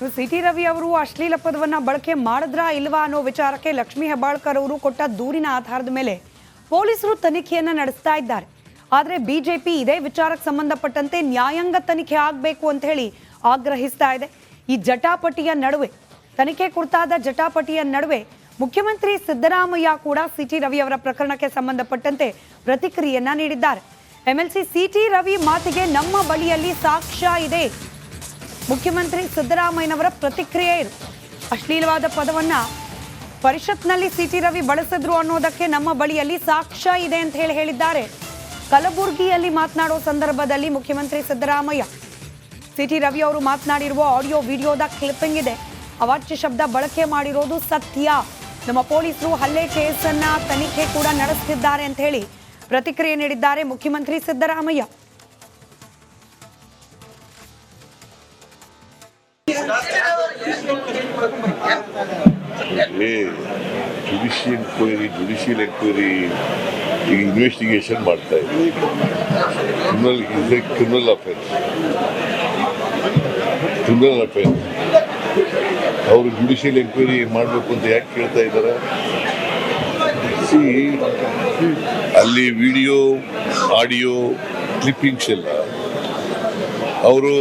City Ravi ಅವರು ಅಶ್ಲೀಲ ಪದವನ್ನ ಬಳಕೆ ಮಾಡಿದ್ರಾ ಇಲ್ವಾ ಅನ್ನೋ ವಿಚಾರಕ್ಕೆ ಲಕ್ಷ್ಮೀ ಹೆಬ್ಬಾಳ್ಕರ್ ಅವರು ಕೊಟ್ಟ ದೂರಿನ ಆಧಾರದ ಮೇಲೆ ಪೊಲೀಸರು ತನಿಖೆಯನ್ನ ನಡೆಸ್ತಾ ಇದ್ದಾರೆ. ಆದ್ರೆ ಬಿಜೆಪಿ ಇದೇ ವಿಚಾರಕ್ಕೆ ಸಂಬಂಧಪಟ್ಟಂತೆ ನ್ಯಾಯಾಂಗ ತನಿಖೆ ಆಗಬೇಕು ಅಂತ ಹೇಳಿ ಆಗ್ರಹಿಸ್ತಾ ಇದೆ. ಈ ಜಟಾಪಟಿಯ ನಡುವೆ, ತನಿಖೆ ಕುರಿತಾದ ಜಟಾಪಟಿಯ ನಡುವೆ ಮುಖ್ಯಮಂತ್ರಿ ಸಿದ್ದರಾಮಯ್ಯ ಕೂಡ ಸಿಟಿ ರವಿ ಅವರ ಪ್ರಕರಣಕ್ಕೆ ಸಂಬಂಧಪಟ್ಟಂತೆ ಪ್ರತಿಕ್ರಿಯೆಯನ್ನ ನೀಡಿದ್ದಾರೆ. ಎಂಎಲ್ಸಿ ಸಿಟಿ ರವಿ ಮಾತಿಗೆ ನಮ್ಮ ಬಳಿಯಲ್ಲಿ ಸಾಕ್ಷ್ಯ ಇದೆ. ಮುಖ್ಯಮಂತ್ರಿ ಸಿದ್ದರಾಮಯ್ಯನವರ ಪ್ರತಿಕ್ರಿಯೆ ಇದು. ಅಶ್ಲೀಲವಾದ ಪದವನ್ನ ಪರಿಷತ್ನಲ್ಲಿ ಸಿಟಿ ರವಿ ಬಳಸಿದ್ರು ಅನ್ನೋದಕ್ಕೆ ನಮ್ಮ ಬಳಿಯಲ್ಲಿ ಸಾಕ್ಷ್ಯ ಇದೆ ಅಂತ ಹೇಳಿ ಹೇಳಿದ್ದಾರೆ. ಕಲಬುರಗಿಯಲ್ಲಿ ಮಾತನಾಡೋ ಸಂದರ್ಭದಲ್ಲಿ ಮುಖ್ಯಮಂತ್ರಿ ಸಿದ್ದರಾಮಯ್ಯ ಸಿಟಿ ರವಿ ಅವರು ಮಾತನಾಡಿರುವ ಆಡಿಯೋ ವಿಡಿಯೋದ ಕ್ಲಿಪ್ಪಿಂಗ್ ಇದೆ. ಅವಾಚ್ಯ ಶಬ್ದ ಬಳಕೆ ಮಾಡಿರೋದು ಸತ್ಯ. ನಮ್ಮ ಪೊಲೀಸರು ಹಲ್ಲೆ ಕೇಸನ್ನ ತನಿಖೆ ಕೂಡ ನಡೆಸ್ತಿದ್ದಾರೆ ಅಂತ ಹೇಳಿ ಪ್ರತಿಕ್ರಿಯೆ ನೀಡಿದ್ದಾರೆ ಮುಖ್ಯಮಂತ್ರಿ Siddaramaiah. Judicial enquiry judicial enquiry ಈಗ ಇನ್ವೆಸ್ಟಿಗೇಷನ್ ಮಾಡ್ತಾ ಇದೆ ಕ್ರಿಮಿನಲ್ ಇಸ್ ಎ ಕ್ರಿಮಿನಲ್ ಅವರು ಜುಡಿಷಿಯಲ್ ಎಂಕ್ವೈರಿ ಮಾಡಬೇಕು ಅಂತ ಯಾಕೆ ಕೇಳ್ತಾ ಇದ್ದಾರೆ ಅಲ್ಲಿ ವಿಡಿಯೋ ಆಡಿಯೋ ಕ್ಲಿಪ್ಪಿಂಗ್ಸ್ ಎಲ್ಲ. ಅವರು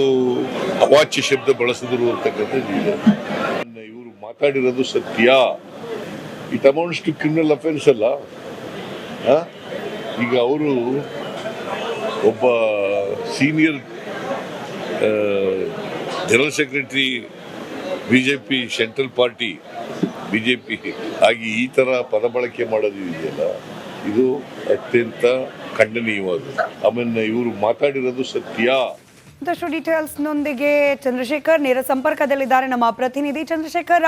ಅವಾಚ್ಯ ಶಬ್ದ ಬಳಸಿದ್ರು ಅಂತಕ್ಕಂಥದ್ದು ಇವರು ಮಾತಾಡಿರೋದು ಸತ್ಯ. It amounts to criminal offence ಅಲ್ಲ? ಈಗ ಅವರು ಒಬ್ಬ senior general secretary B J P central party B J P ಆಗಿ ಈ ಥರ ಪದ ಬಳಕೆ ಮಾಡೋದು ಇದೆಯಲ್ಲ, ಇದು ಅತ್ಯಂತ ಖಂಡನೀಯವಾದ ಆಮೇಲೆ ಇವರು ಮಾತಾಡಿರೋದು ಸತ್ಯ. ಮತ್ತಷ್ಟು ಡೀಟೇಲ್ಸ್ನೊಂದಿಗೆ ಚಂದ್ರಶೇಖರ್ ನೇರ ಸಂಪರ್ಕದಲ್ಲಿದ್ದಾರೆ. ನಮ್ಮ ಪ್ರತಿನಿಧಿ ಚಂದ್ರಶೇಖರ್,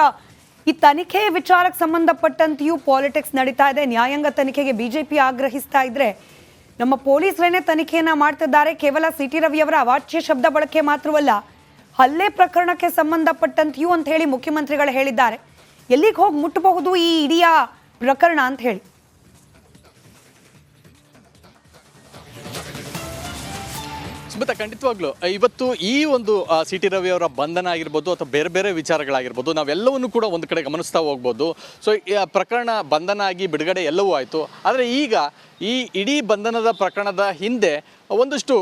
ಈ ತನಿಖೆ ವಿಚಾರಕ್ಕೆ ಸಂಬಂಧಪಟ್ಟಂತೆಯೂ ಪಾಲಿಟಿಕ್ಸ್ ನಡೀತಾ ಇದೆ. ನ್ಯಾಯಾಂಗ ತನಿಖೆಗೆ ಬಿಜೆಪಿ ಆಗ್ರಹಿಸ್ತಾ ಇದ್ರೆ ನಮ್ಮ ಪೊಲೀಸರೇನೆ ತನಿಖೆಯನ್ನ ಮಾಡ್ತಿದ್ದಾರೆ. ಕೇವಲ ಸಿಟಿ ರವಿ ಅವರ ಅವಾಚ್ಯ ಶಬ್ದ ಬಳಕೆ ಮಾತ್ರವಲ್ಲ, ಹಲ್ಲೆ ಪ್ರಕರಣಕ್ಕೆ ಸಂಬಂಧಪಟ್ಟಂತೆಯೂ ಅಂತ ಹೇಳಿ ಮುಖ್ಯಮಂತ್ರಿಗಳು ಹೇಳಿದ್ದಾರೆ. ಎಲ್ಲಿಗೆ ಹೋಗಿ ಮುಟ್ಟಬಹುದು ಈ ಇಡಿಯ ಪ್ರಕರಣ ಅಂತ ಹೇಳಿ. ಸ್ಮಿತಾ ಖಂಡಿತವಾಗ್ಲು ಇವತ್ತು ಈ ಒಂದು ಸಿ ಟಿ ರವಿ ಅವರ ಬಂಧನ ಆಗಿರ್ಬೋದು ಅಥವಾ ಬೇರೆ ಬೇರೆ ವಿಚಾರಗಳಾಗಿರ್ಬೋದು, ನಾವೆಲ್ಲವನ್ನು ಕೂಡ ಒಂದು ಕಡೆ ಗಮನಿಸ್ತಾ ಹೋಗ್ಬೋದು. ಸೊ ಪ್ರಕರಣ ಬಂಧನ ಆಗಿ ಬಿಡುಗಡೆ ಎಲ್ಲವೂ ಆಯಿತು. ಆದರೆ ಈಗ ಈ ಇಡೀ ಬಂಧನದ ಪ್ರಕರಣದ ಹಿಂದೆ ಒಂದಷ್ಟು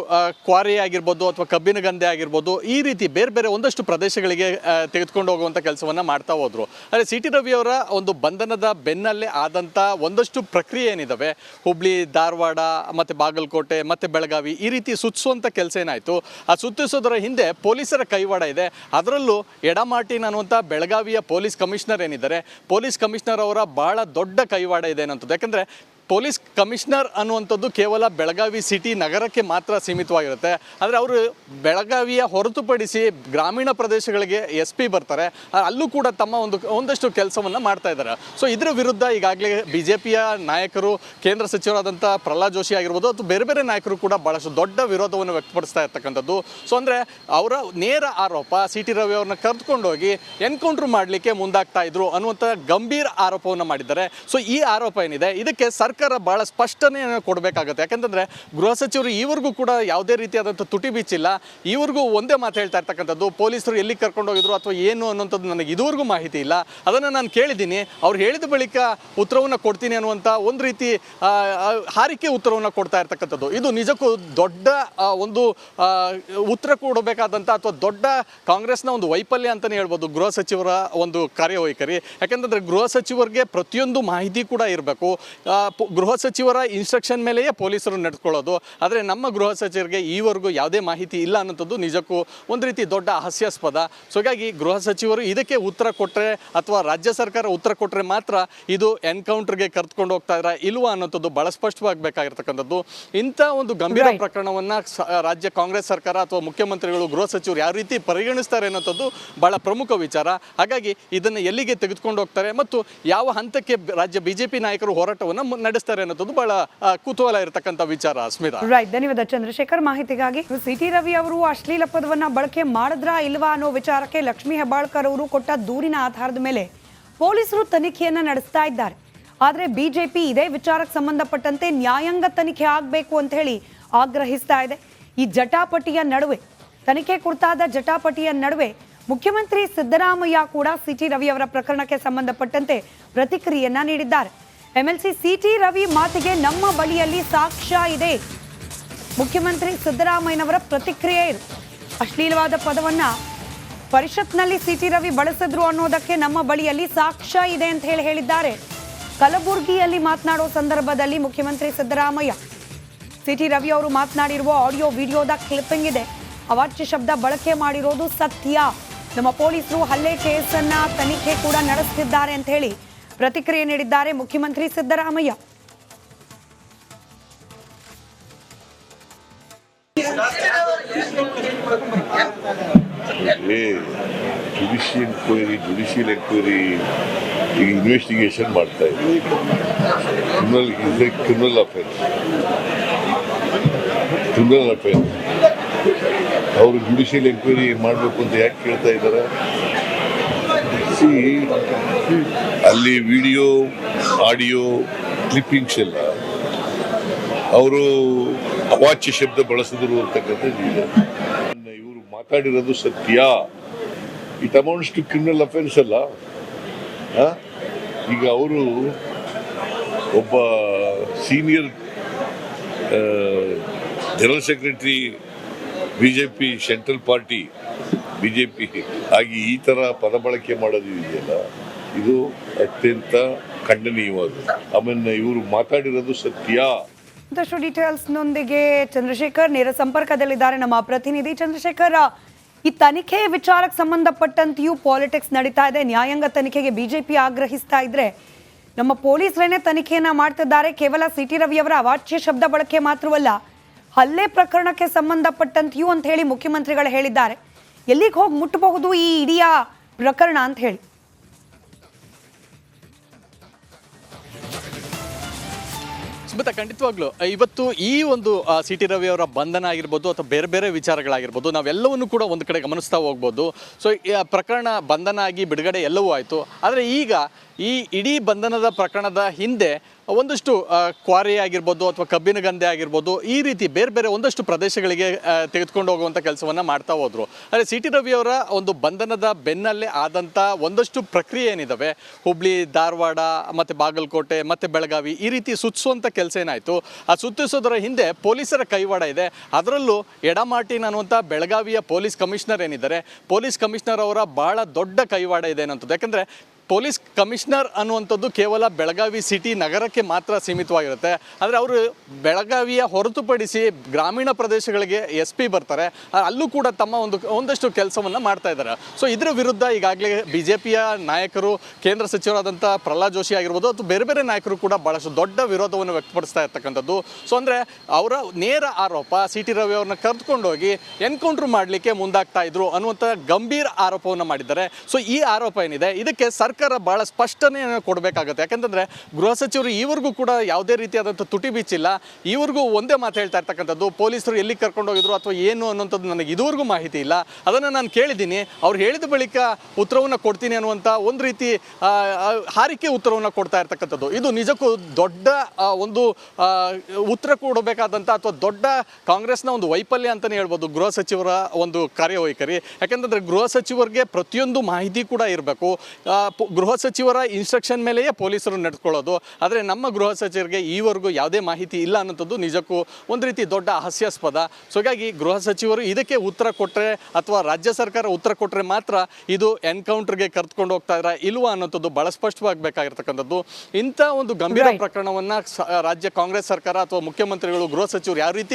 ಕ್ವಾರಿ ಆಗಿರ್ಬೋದು ಅಥವಾ ಕಬ್ಬಿನ ಗಂಧೆ ಆಗಿರ್ಬೋದು ಈ ರೀತಿ ಬೇರೆ ಬೇರೆ ಒಂದಷ್ಟು ಪ್ರದೇಶಗಳಿಗೆ ತೆಗೆದುಕೊಂಡು ಹೋಗುವಂಥ ಕೆಲಸವನ್ನು ಮಾಡ್ತಾ ಹೋದರು. ಆದರೆ ಸಿ ಟಿ ರವಿ ಅವರ ಒಂದು ಬಂಧನದ ಬೆನ್ನಲ್ಲೇ ಆದಂಥ ಒಂದಷ್ಟು ಪ್ರಕ್ರಿಯೆ ಏನಿದ್ದಾವೆ ಹುಬ್ಳಿ, ಧಾರವಾಡ, ಮತ್ತು ಬಾಗಲಕೋಟೆ, ಮತ್ತು ಬೆಳಗಾವಿ ಈ ರೀತಿ ಸುತ್ತಿಸುವಂಥ ಕೆಲಸ ಏನಾಯಿತು? ಆ ಸುತ್ತಿಸೋದರ ಹಿಂದೆ ಪೊಲೀಸರ ಕೈವಾಡ ಇದೆ. ಅದರಲ್ಲೂ ಎಡಮಾರ್ಟಿನ್ ಅನ್ನುವಂಥ ಬೆಳಗಾವಿಯ ಪೊಲೀಸ್ ಕಮಿಷನರ್ ಏನಿದ್ದಾರೆ? ಪೊಲೀಸ್ ಕಮಿಷನರ್ ಅವರ ಭಾಳ ದೊಡ್ಡ ಕೈವಾಡ ಇದೆ ಅನ್ನೋಂಥದ್ದು ಯಾಕಂದರೆ ಪೊಲೀಸ್ ಕಮಿಷನರ್ ಅನ್ನುವಂಥದ್ದು ಕೇವಲ ಬೆಳಗಾವಿ ಸಿಟಿ ನಗರಕ್ಕೆ ಮಾತ್ರ ಸೀಮಿತವಾಗಿರುತ್ತೆ. ಆದರೆ ಅವರು ಬೆಳಗಾವಿಯ ಹೊರತುಪಡಿಸಿ ಗ್ರಾಮೀಣ ಪ್ರದೇಶಗಳಿಗೆ ಎಸ್ ಪಿ ಬರ್ತಾರೆ. ಅಲ್ಲೂ ಕೂಡ ತಮ್ಮ ಒಂದು ಒಂದಷ್ಟು ಕೆಲಸವನ್ನು ಮಾಡ್ತಾ ಇದ್ದಾರೆ. ಸೊ ಇದರ ವಿರುದ್ಧ ಈಗಾಗಲೇ ಬಿ ಜೆ ಪಿಯ ನಾಯಕರು, ಕೇಂದ್ರ ಸಚಿವರಾದಂಥ ಪ್ರಹ್ಲಾದ್ ಜೋಶಿ ಆಗಿರ್ಬೋದು, ಅಥವಾ ಬೇರೆ ಬೇರೆ ನಾಯಕರು ಕೂಡ ಭಾಳಷ್ಟು ದೊಡ್ಡ ವಿರೋಧವನ್ನು ವ್ಯಕ್ತಪಡಿಸ್ತಾ ಇರ್ತಕ್ಕಂಥದ್ದು. ಸೊ ಅಂದರೆ ಅವರ ನೇರ ಆರೋಪ ಸಿ ಟಿ ರವಿ ಅವ್ರನ್ನ ಕರೆದುಕೊಂಡೋಗಿ ಎನ್ಕೌಂಟ್ರ್ ಮಾಡಲಿಕ್ಕೆ ಮುಂದಾಗ್ತಾ ಇದ್ರು ಅನ್ನುವಂಥ ಗಂಭೀರ ಆರೋಪವನ್ನು ಮಾಡಿದ್ದಾರೆ. ಸೊ ಈ ಆರೋಪ ಏನಿದೆ? ಇದಕ್ಕೆ ಸರ್ಕಾರ ಭಾಳ ಸ್ಪಷ್ಟನೆ ಕೊಡಬೇಕಾಗುತ್ತೆ. ಯಾಕಂತಂದರೆ ಗೃಹ ಸಚಿವರು ಈವರೆಗೂ ಕೂಡ ಯಾವುದೇ ರೀತಿಯಾದಂಥ ತುಟಿ ಬೀಚಿಲ್ಲ. ಈವರೆಗೂ ಒಂದೇ ಮಾತು ಹೇಳ್ತಾ ಇರ್ತಕ್ಕಂಥದ್ದು, ಪೊಲೀಸರು ಎಲ್ಲಿ ಕರ್ಕೊಂಡು ಹೋಗಿದ್ರು ಅಥವಾ ಏನು ಅನ್ನೋಂಥದ್ದು ನನಗೆ ಇದುವರೆಗೂ ಮಾಹಿತಿ ಇಲ್ಲ. ಅದನ್ನು ನಾನು ಕೇಳಿದ್ದೀನಿ. ಅವ್ರು ಹೇಳಿದ ಬಳಿಕ ಉತ್ತರವನ್ನು ಕೊಡ್ತೀನಿ ಅನ್ನುವಂಥ ಒಂದು ರೀತಿ ಹಾರಿಕೆ ಉತ್ತರವನ್ನು ಕೊಡ್ತಾ ಇರ್ತಕ್ಕಂಥದ್ದು. ಇದು ನಿಜಕ್ಕೂ ದೊಡ್ಡ ಒಂದು ಉತ್ತರ ಕೊಡಬೇಕಾದಂಥ ಅಥವಾ ದೊಡ್ಡ ಕಾಂಗ್ರೆಸ್ನ ಒಂದು ವೈಫಲ್ಯ ಅಂತಲೇ ಹೇಳ್ಬೋದು ಗೃಹ ಸಚಿವರ ಒಂದು ಕಾರ್ಯವೈಖರಿ. ಯಾಕಂತಂದರೆ ಗೃಹ ಸಚಿವರಿಗೆ ಪ್ರತಿಯೊಂದು ಮಾಹಿತಿ ಕೂಡ ಇರಬೇಕು. ಗೃಹ ಸಚಿವರ ಇನ್ಸ್ಟ್ರಕ್ಷನ್ ಮೇಲೆಯೇ ಪೊಲೀಸರು ನಡೆದುಕೊಳ್ಳೋದು ಆದರೆ ನಮ್ಮ ಗೃಹ ಸಚಿವರಿಗೆ ಈವರೆಗೂ ಯಾವುದೇ ಮಾಹಿತಿ ಇಲ್ಲ ಅನ್ನೋಂಥದ್ದು ನಿಜಕ್ಕೂ ಒಂದು ರೀತಿ ದೊಡ್ಡ ಹಾಸ್ಯಾಸ್ಪದ. ಸೊ ಹೀಗಾಗಿ ಗೃಹ ಸಚಿವರು ಇದಕ್ಕೆ ಉತ್ತರ ಕೊಟ್ಟರೆ ಅಥವಾ ರಾಜ್ಯ ಸರ್ಕಾರ ಉತ್ತರ ಕೊಟ್ಟರೆ ಮಾತ್ರ ಇದು ಎನ್ಕೌಂಟರ್ಗೆ ಕರೆದುಕೊಂಡು ಹೋಗ್ತಾ ಇದ್ರ ಇಲ್ವಾ ಅನ್ನೋಂಥದ್ದು ಬಹಳ ಸ್ಪಷ್ಟವಾಗಬೇಕಾಗಿರ್ತಕ್ಕಂಥದ್ದು. ಇಂಥ ಒಂದು ಗಂಭೀರ ಪ್ರಕರಣವನ್ನು ರಾಜ್ಯ ಕಾಂಗ್ರೆಸ್ ಸರ್ಕಾರ ಅಥವಾ ಮುಖ್ಯಮಂತ್ರಿಗಳು ಗೃಹ ಸಚಿವರು ಯಾವ ರೀತಿ ಪರಿಗಣಿಸ್ತಾರೆ ಅನ್ನೋಂಥದ್ದು ಬಹಳ ಪ್ರಮುಖ ವಿಚಾರ. ಹಾಗಾಗಿ ಇದನ್ನು ಎಲ್ಲಿಗೆ ತೆಗೆದುಕೊಂಡು ಹೋಗ್ತಾರೆ ಮತ್ತು ಯಾವ ಹಂತಕ್ಕೆ ರಾಜ್ಯ ಬಿಜೆಪಿ ನಾಯಕರು ಹೋರಾಟವನ್ನು ನಡೆಸ್ತಾರೆ ಅನ್ನೋದು ಬಹಳ ಕುತೂಹಲ ಇರತಕ್ಕಂಥ ವಿಚಾರ ಸ್ಮಿತಾ ರೈಟ್ ಧನ್ಯವಾದ ಚಂದ್ರಶೇಖರ್ ಮಾಹಿತಿಗಾಗಿ. ಸಿಟಿ ರವಿ ಅವರು ಅಶ್ಲೀಲ ಪದವನ್ನ ಬಳಕೆ ಮಾಡಿದ್ರಾ ಇಲ್ವಾ ಅನ್ನೋ ವಿಚಾರಕ್ಕೆ ಲಕ್ಷ್ಮಿ ಹೆಬ್ಬಾಳ್ಕರ್ ಅವರು ಕೊಟ್ಟ ದೂರಿನ ಆಧಾರದ ಮೇಲೆ ಪೊಲೀಸರು ತನಿಖೆಯನ್ನ ನಡೆಸ್ತಾ ಇದ್ದಾರೆ. ಆದ್ರೆ ಬಿಜೆಪಿ ಇದೇ ವಿಚಾರಕ್ಕೆ ಸಂಬಂಧಪಟ್ಟಂತೆ ನ್ಯಾಯಾಂಗ ತನಿಖೆ ಆಗಬೇಕು ಅಂತ ಹೇಳಿ ಆಗ್ರಹಿಸ್ತಾ ಇದೆ. ಈ ಜಟಾಪಟಿಯ ನಡುವೆ, ತನಿಖೆ ಕುರಿತಾದ ಜಟಾಪಟಿಯ ನಡುವೆ ಮುಖ್ಯಮಂತ್ರಿ ಸಿದ್ದರಾಮಯ್ಯ ಕೂಡ ಸಿಟಿ ರವಿ ಅವರ ಪ್ರಕರಣಕ್ಕೆ ಸಂಬಂಧಪಟ್ಟಂತೆ ಪ್ರತಿಕ್ರಿಯೆಯನ್ನ ನೀಡಿದ್ದಾರೆ. ಎಂಎಲ್ಸಿ ಸಿಟಿ ರವಿ ಮಾತಿಗೆ ನಮ್ಮ ಬಳಿಯಲ್ಲಿ ಸಾಕ್ಷ್ಯ ಇದೆ. ಮುಖ್ಯಮಂತ್ರಿ ಸಿದ್ದರಾಮಯ್ಯನವರ ಪ್ರತಿಕ್ರಿಯೆ ಅಶ್ಲೀಲವಾದ ಪದವನ್ನ ಪರಿಷತ್ನಲ್ಲಿ ಸಿಟಿ ರವಿ ಬಳಸಿದ್ರು ಅನ್ನೋದಕ್ಕೆ ನಮ್ಮ ಬಳಿಯಲ್ಲಿ ಸಾಕ್ಷ್ಯ ಇದೆ ಅಂತ ಹೇಳಿ ಹೇಳಿದ್ದಾರೆ. ಕಲಬುರಗಿಯಲ್ಲಿ ಮಾತನಾಡೋ ಸಂದರ್ಭದಲ್ಲಿ ಮುಖ್ಯಮಂತ್ರಿ ಸಿದ್ದರಾಮಯ್ಯ, ಸಿಟಿ ರವಿ ಅವರು ಮಾತನಾಡಿರುವ ಆಡಿಯೋ ವಿಡಿಯೋದ ಕ್ಲಿಪ್ಪಿಂಗ್ ಇದೆ. ಅವಾಚ್ಯ ಶಬ್ದ ಬಳಕೆ ಮಾಡಿರೋದು ಸತ್ಯ. ನಮ್ಮ ಪೊಲೀಸರು ಹಲ್ಲೆ ಕೇಸನ್ನ ತನಿಖೆ ಕೂಡ ನಡೆಸ್ತಿದ್ದಾರೆ ಅಂತ ಹೇಳಿ ಪ್ರತಿಕ್ರಿಯೆ ನೀಡಿದ್ದಾರೆ ಮುಖ್ಯಮಂತ್ರಿ Siddaramaiah. Judicial enquiry judicial enquiry ಈಗ ಇನ್ವೆಸ್ಟಿಗೇಷನ್ ಮಾಡ್ತಾ ಇದೆ. Criminal is criminal offence criminal offence ಅವರು ಜುಡಿಷಿಯಲ್ ಎನ್ಕ್ವೈರಿ ಮಾಡಬೇಕು ಅಂತ ಯಾಕೆ ಕೇಳ್ತಾ ಇದ್ದಾರೆ ಅಲ್ಲಿ ವಿಡಿಯೋ, ಆಡಿಯೋ, ಕ್ಲಿಪ್ಪಿಂಗ್ಸ್ ಎಲ್ಲ. ಅವರು ಅವಾಚ್ಯ ಶಬ್ದ ಬಳಸಿದ್ರು ಅಂತಕ್ಕಂಥದ್ದು ಇವರು ಮಾತಾಡಿರೋದು ಸತ್ಯ. It amounts to criminal offence ಅಲ್ಲ? ಈಗ ಅವರು ಒಬ್ಬ senior general secretary B J P central party B J P ಆಗಿ ಈ ಥರ ಪದ ಬಳಕೆ ಮಾಡೋದು ಇದೆಯಲ್ಲ? ಇದು ಅತ್ಯಂತ ಖಂಡನೀಯವಾದ ಆಮೇಲೆ ಇವರು ಮಾತಾಡಿರೋದು ಸತ್ಯ. ಮತ್ತಷ್ಟು ಡೀಟೇಲ್ಸ್ನೊಂದಿಗೆ ಚಂದ್ರಶೇಖರ್ ನೇರ ಸಂಪರ್ಕದಲ್ಲಿದ್ದಾರೆ ನಮ್ಮ ಪ್ರತಿನಿಧಿ. ಚಂದ್ರಶೇಖರ್, ಈ ತನಿಖೆ ವಿಚಾರಕ್ಕೆ ಸಂಬಂಧಪಟ್ಟಂತೆಯೂ ಪಾಲಿಟಿಕ್ಸ್ ನಡೀತಾ ಇದೆ. ನ್ಯಾಯಾಂಗ ತನಿಖೆಗೆ ಬಿಜೆಪಿ ಆಗ್ರಹಿಸ್ತಾ ಇದ್ರೆ ನಮ್ಮ ಪೊಲೀಸರೇನೆ ತನಿಖೆಯನ್ನ ಮಾಡ್ತಿದ್ದಾರೆ. ಕೇವಲ ಸಿಟಿ ರವಿ ಅವರ ಅವಾಚ್ಯ ಶಬ್ದ ಬಳಕೆ ಮಾತ್ರವಲ್ಲ, ಹಲ್ಲೆ ಪ್ರಕರಣಕ್ಕೆ ಸಂಬಂಧಪಟ್ಟಂತೆಯೂ ಅಂತ ಹೇಳಿ ಮುಖ್ಯಮಂತ್ರಿಗಳು ಹೇಳಿದ್ದಾರೆ. ಎಲ್ಲಿಗೆ ಹೋಗಿ ಮುಟ್ಟಬಹುದು ಈ ಇಡೀ ಪ್ರಕರಣ ಅಂತ ಹೇಳಿ. ಸ್ಮಿತಾ, ಖಂಡಿತವಾಗ್ಲು ಇವತ್ತು ಈ ಒಂದು ಸಿ ಟಿ ರವಿ ಅವರ ಬಂಧನ ಆಗಿರ್ಬೋದು ಅಥವಾ ಬೇರೆ ಬೇರೆ ವಿಚಾರಗಳಾಗಿರ್ಬೋದು, ನಾವೆಲ್ಲವನ್ನು ಕೂಡ ಒಂದು ಕಡೆ ಗಮನಿಸ್ತಾ ಹೋಗ್ಬೋದು. ಸೊ ಪ್ರಕರಣ ಬಂಧನ ಆಗಿ ಬಿಡುಗಡೆ ಎಲ್ಲವೂ ಆಯಿತು. ಆದರೆ ಈಗ ಈ ಇಡೀ ಬಂಧನದ ಪ್ರಕರಣದ ಹಿಂದೆ ಒಂದಷ್ಟು ಕ್ವಾರಿ ಆಗಿರ್ಬೋದು ಅಥವಾ ಕಬ್ಬಿನ ಗಂಧೆ ಆಗಿರ್ಬೋದು ಈ ರೀತಿ ಬೇರೆ ಬೇರೆ ಒಂದಷ್ಟು ಪ್ರದೇಶಗಳಿಗೆ ತೆಗೆದುಕೊಂಡು ಹೋಗುವಂಥ ಕೆಲಸವನ್ನು ಮಾಡ್ತಾ ಹೋದರು. ಆದರೆ ಸಿ ಟಿ ರವಿ ಅವರ ಒಂದು ಬಂಧನದ ಬೆನ್ನಲ್ಲೇ ಆದಂಥ ಒಂದಷ್ಟು ಪ್ರಕ್ರಿಯೆ ಏನಿದ್ದಾವೆ ಹುಬ್ಳಿ, ಧಾರವಾಡ, ಮತ್ತು ಬಾಗಲಕೋಟೆ, ಮತ್ತು ಬೆಳಗಾವಿ ಈ ರೀತಿ ಸುತ್ತಿಸುವಂಥ ಕೆಲಸ ಏನಾಯಿತು? ಆ ಸುತ್ತಿಸೋದರ ಹಿಂದೆ ಪೊಲೀಸರ ಕೈವಾಡ ಇದೆ. ಅದರಲ್ಲೂ ಎಡಮಾರ್ಟಿನ್ ಅನ್ನುವಂಥ ಬೆಳಗಾವಿಯ ಪೊಲೀಸ್ ಕಮಿಷನರ್ ಏನಿದ್ದಾರೆ? ಪೊಲೀಸ್ ಕಮಿಷನರ್ ಅವರ ಭಾಳ ದೊಡ್ಡ ಕೈವಾಡ ಇದೆ ಅನ್ನೋಂಥದ್ದು ಯಾಕಂದರೆ ಪೊಲೀಸ್ ಕಮಿಷನರ್ ಅನ್ನುವಂಥದ್ದು ಕೇವಲ ಬೆಳಗಾವಿ ಸಿಟಿ ನಗರಕ್ಕೆ ಮಾತ್ರ ಸೀಮಿತವಾಗಿರುತ್ತೆ. ಆದರೆ ಅವರು ಬೆಳಗಾವಿಯ ಹೊರತುಪಡಿಸಿ ಗ್ರಾಮೀಣ ಪ್ರದೇಶಗಳಿಗೆ ಎಸ್ ಪಿ ಬರ್ತಾರೆ. ಅಲ್ಲೂ ಕೂಡ ತಮ್ಮ ಒಂದು ಒಂದಷ್ಟು ಕೆಲಸವನ್ನು ಮಾಡ್ತಾ ಇದ್ದಾರೆ. ಸೊ ಇದರ ವಿರುದ್ಧ ಈಗಾಗಲೇ ಬಿ ಜೆ ಪಿಯ ನಾಯಕರು, ಕೇಂದ್ರ ಸಚಿವರಾದಂಥ ಪ್ರಹ್ಲಾದ್ ಜೋಶಿ ಆಗಿರ್ಬೋದು, ಅಥವಾ ಬೇರೆ ಬೇರೆ ನಾಯಕರು ಕೂಡ ಭಾಳಷ್ಟು ದೊಡ್ಡ ವಿರೋಧವನ್ನು ವ್ಯಕ್ತಪಡಿಸ್ತಾ ಇರ್ತಕ್ಕಂಥದ್ದು. ಸೊ ಅಂದರೆ ಅವರ ನೇರ ಆರೋಪ ಸಿ ಟಿ ರವಿ ಅವ್ರನ್ನ ಕರೆದುಕೊಂಡೋಗಿ ಎನ್ಕೌಂಟ್ರ್ ಮಾಡಲಿಕ್ಕೆ ಮುಂದಾಗ್ತಾ ಇದ್ರು ಅನ್ನುವಂಥ ಗಂಭೀರ ಆರೋಪವನ್ನು ಮಾಡಿದ್ದಾರೆ. ಸೊ ಈ ಆರೋಪ ಏನಿದೆ? ಇದಕ್ಕೆ ಸರ್ಕಾರ ಭಾಳ ಸ್ಪಷ್ಟನೆ ಕೊಡಬೇಕಾಗುತ್ತೆ. ಯಾಕಂತಂದರೆ ಗೃಹ ಸಚಿವರು ಈವರೆಗೂ ಕೂಡ ಯಾವುದೇ ರೀತಿಯಾದಂಥ ತುಟಿ ಬಿಚ್ಚಿಲ್ಲ ಈವರೆಗೂ ಒಂದೇ ಮಾತು ಹೇಳ್ತಾ ಇರ್ತಕ್ಕಂಥದ್ದು, ಪೊಲೀಸರು ಎಲ್ಲಿ ಕರ್ಕೊಂಡು ಹೋಗಿದ್ರು ಅಥವಾ ಏನು ಅನ್ನೋಂಥದ್ದು ನನಗೆ ಇದುವರೆಗೂ ಮಾಹಿತಿ ಇಲ್ಲ. ಅದನ್ನು ನಾನು ಕೇಳಿದ್ದೀನಿ. ಅವ್ರು ಹೇಳಿದ ಬಳಿಕ ಉತ್ತರವನ್ನು ಕೊಡ್ತೀನಿ ಅನ್ನುವಂಥ ಒಂದು ರೀತಿ ಹಾರಿಕೆ ಉತ್ತರವನ್ನು ಕೊಡ್ತಾ ಇರ್ತಕ್ಕಂಥದ್ದು. ಇದು ನಿಜಕ್ಕೂ ದೊಡ್ಡ ಒಂದು ಉತ್ತರ ಕೊಡಬೇಕಾದಂಥ ಅಥವಾ ದೊಡ್ಡ ಕಾಂಗ್ರೆಸ್ನ ಒಂದು ವೈಫಲ್ಯ ಅಂತಲೇ ಹೇಳ್ಬೋದು ಗೃಹ ಸಚಿವರ ಒಂದು ಕಾರ್ಯವೈಖರಿ. ಯಾಕಂತಂದರೆ ಗೃಹ ಸಚಿವರಿಗೆ ಪ್ರತಿಯೊಂದು ಮಾಹಿತಿ ಕೂಡ ಇರಬೇಕು. ಗೃಹ ಸಚಿವರ ಇನ್ಸ್ಟ್ರಕ್ಷನ್ ಮೇಲೆಯೇ ಪೊಲೀಸರು ನಡೆದುಕೊಳ್ಳೋದು ಆದರೆ ನಮ್ಮ ಗೃಹ ಸಚಿವರಿಗೆ ಈವರೆಗೂ ಯಾವುದೇ ಮಾಹಿತಿ ಇಲ್ಲ ಅನ್ನೋಂಥದ್ದು ನಿಜಕ್ಕೂ ಒಂದು ರೀತಿ ದೊಡ್ಡ ಹಾಸ್ಯಾಸ್ಪದ. ಸೊ ಹೀಗಾಗಿ ಗೃಹ ಸಚಿವರು ಇದಕ್ಕೆ ಉತ್ತರ ಕೊಟ್ಟರೆ ಅಥವಾ ರಾಜ್ಯ ಸರ್ಕಾರ ಉತ್ತರ ಕೊಟ್ಟರೆ ಮಾತ್ರ ಇದು ಎನ್ಕೌಂಟರ್ಗೆ ಕರೆದುಕೊಂಡು ಹೋಗ್ತಾ ಇದ್ರ ಇಲ್ವಾ ಅನ್ನೋಂಥದ್ದು ಬಹಳ ಸ್ಪಷ್ಟವಾಗಬೇಕಾಗಿರ್ತಕ್ಕಂಥದ್ದು. ಇಂಥ ಒಂದು ಗಂಭೀರ. ಪ್ರಕರಣವನ್ನು ರಾಜ್ಯ ಕಾಂಗ್ರೆಸ್ ಸರ್ಕಾರ ಅಥವಾ ಮುಖ್ಯಮಂತ್ರಿಗಳು ಗೃಹ ಸಚಿವರು ಯಾವ ರೀತಿ